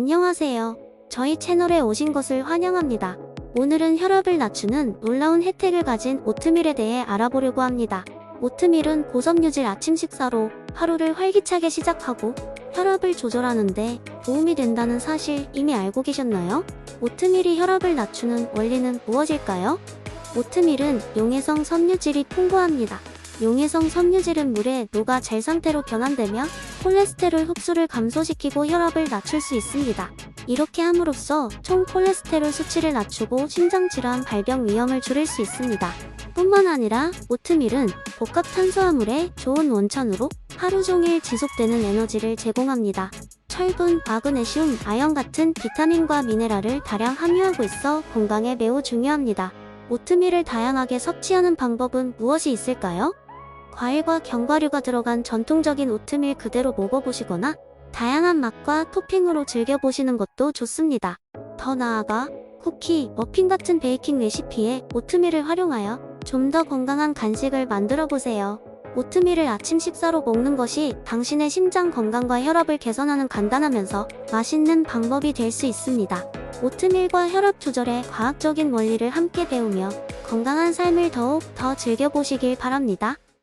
안녕하세요. 저희 채널에 오신 것을 환영합니다. 오늘은 혈압을 낮추는 놀라운 혜택을 가진 오트밀에 대해 알아보려고 합니다. 오트밀은 고섬유질 아침 식사로 하루를 활기차게 시작하고 혈압을 조절하는데 도움이 된다는 사실 이미 알고 계셨나요? 오트밀이 혈압을 낮추는 원리는 무엇일까요? 오트밀은 용해성 섬유질이 풍부합니다. 용해성 섬유질은 물에 녹아 젤 상태로 변환되며 콜레스테롤 흡수를 감소시키고 혈압을 낮출 수 있습니다. 이렇게 함으로써 총 콜레스테롤 수치를 낮추고 심장질환 발병 위험을 줄일 수 있습니다. 뿐만 아니라 오트밀은 복합 탄수화물의 좋은 원천으로 하루 종일 지속되는 에너지를 제공합니다. 철분, 마그네슘, 아연 같은 비타민과 미네랄을 다량 함유하고 있어 건강에 매우 중요합니다. 오트밀을 다양하게 섭취하는 방법은 무엇이 있을까요? 과일과 견과류가 들어간 전통적인 오트밀 그대로 먹어보시거나 다양한 맛과 토핑으로 즐겨보시는 것도 좋습니다. 더 나아가 쿠키, 머핀 같은 베이킹 레시피에 오트밀을 활용하여 좀 더 건강한 간식을 만들어 보세요. 오트밀을 아침 식사로 먹는 것이 당신의 심장 건강과 혈압을 개선하는 간단하면서 맛있는 방법이 될 수 있습니다. 오트밀과 혈압 조절의 과학적인 원리를 함께 배우며 건강한 삶을 더욱 더 즐겨보시길 바랍니다.